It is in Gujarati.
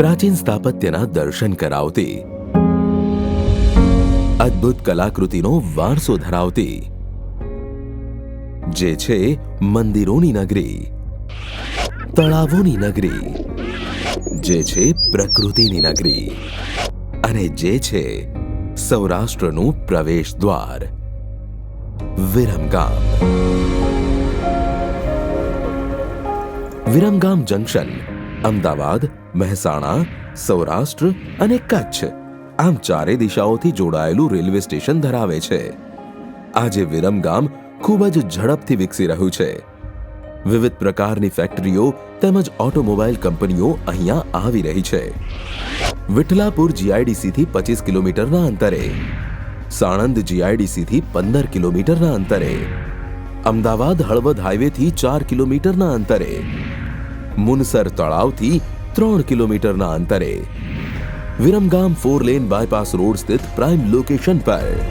પ્રાચીન સ્થાપત્યના દર્શન કરાવતી. અદ્ભુત કલાકૃતિનો વારસો ધરાવતી. જે છે મંદિરોની નગરી. તળાવોની નગરી. જે છે પ્રકૃતિની નગરી. અને જે છે સૌરાષ્ટ્રનું પ્રવેશ દ્વાર. વિરમગામ. વિરમગામ જંકશન અમદાવાદ, મહેસાણા, સૌરાષ્ટ્ર અને કચ્છ આમ ચારે દિશાઓથી જોડાયેલું રેલવે સ્ટેશન ધરાવે છે. આજે વિરમગામ ખૂબ જ ઝડપથી વિકસી રહ્યું છે. વિવિધ પ્રકારની ફેક્ટરીઓ તેમજ ઓટોમોબાઈલ કંપનીઓ અહીંયા આવી રહી છે. વિઠલાપુર જીઆઈડીસીથી પચીસ કિલોમીટરના અંતરે, સાણંદ જીઆઈડીસીથી પંદર કિલોમીટરના અંતરે, અમદાવાદ હળવદ હાઈવેથી ચાર કિલોમીટરના અંતરે મુનસર તળાવથી ત્રણ કિલોમીટરના અંતરે. Viramgam four lane bypass road સ્થિત પ્રાઇમ લોકેશન પર.